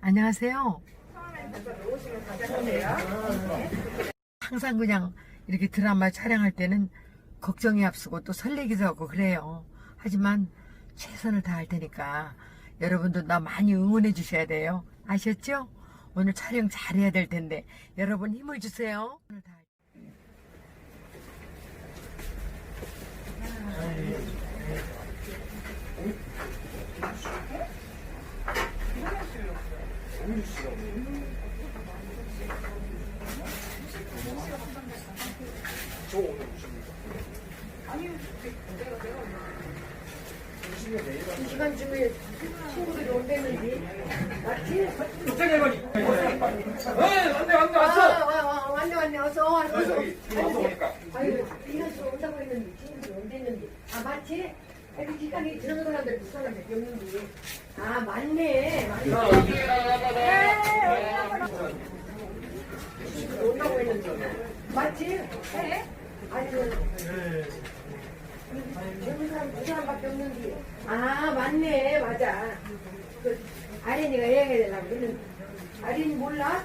안녕하세요. 항상 그냥 이렇게 드라마 촬영할 때는 걱정이 앞서고 또 설레기도 하고 그래요. 하지만 최선을 다할 테니까 여러분도 나 많이 응원해 주셔야 돼요. 아셨죠? 오늘 촬영 잘해야 될 텐데 여러분 힘을 주세요. 오늘 다- 이 시간쯤에 친구들이 온다는지 맞지? 갑자기 할머니. 네, 왔네, 아, 왔어. 아, 아, 왔네 왔네 어서 와 어서 보니까. 아유 식으로 온다고 했는데 친구들이 온댔는데 아 맞지? 아니 기간이 들어온 사람들 두 사람들 없는데 아 맞네 맞네 온다고 했는데 맞지? 네? 아니 그 젊은 사람 두 사람밖에 없는데 아 맞네 맞아 그 아린이가 얘기해 달라고 그러는 아린이 몰라?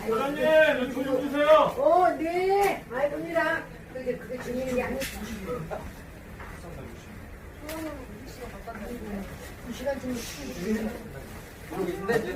사장님, 저좀 주세요. 어, 네. 알겠습니다. 그게, 그게 중요한 게 아니고. 두 이제. 두 시간쯤 오는지